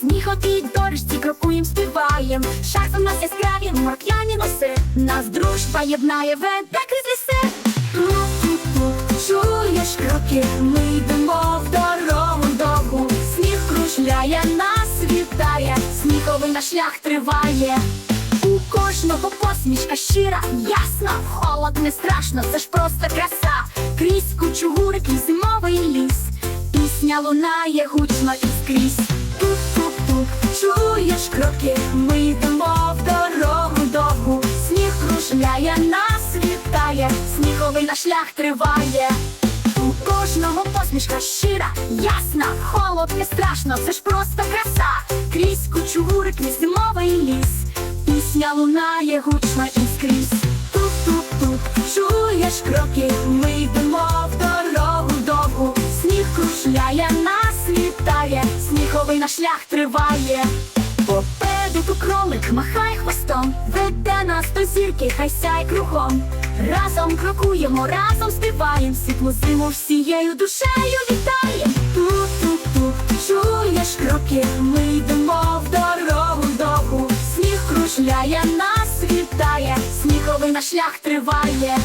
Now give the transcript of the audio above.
сміховій дорожці крокуєм, співаєм. Шарфи нас яскраві, морк'яні носи. Нас дружба єднає, веде крізь ліси. Тук-тук-тук, чуєш кроки, ми йдемо в дорогу довгу. Сніг кружляє, нас вітає, сміховий наш шлях триває. У кожного посмішка щира, ясна, холод не страшно, це ж просто краса. Крізь кучугури, крізь зимовий ліс. Пісня лунає гучно і скрізь. Тук-тук-тук, чуєш кроки, ми йдемо в дорогу довгу. Сніг кружляє, нас вітає, сніговий наш шлях триває. У кожного посмішка щира, ясна, холод не страшно, це ж просто краса. Крізь кучугури, крізь зимовий ліс. Пісня лунає гучно і скрізь. Тук-тук-тук, чуєш кроки, сніговий наш шлях триває. Попереду ту кролик махає хвостом, веде нас до зірки, хай сяй кругом. Разом крокуємо, разом співаєм, світлу зиму всією душею вітаєм. Тук-тук-тук, чуєш кроки, ми йдемо в дорогу довгу. Сніг кружляє, нас вітає, сніговий наш шлях триває.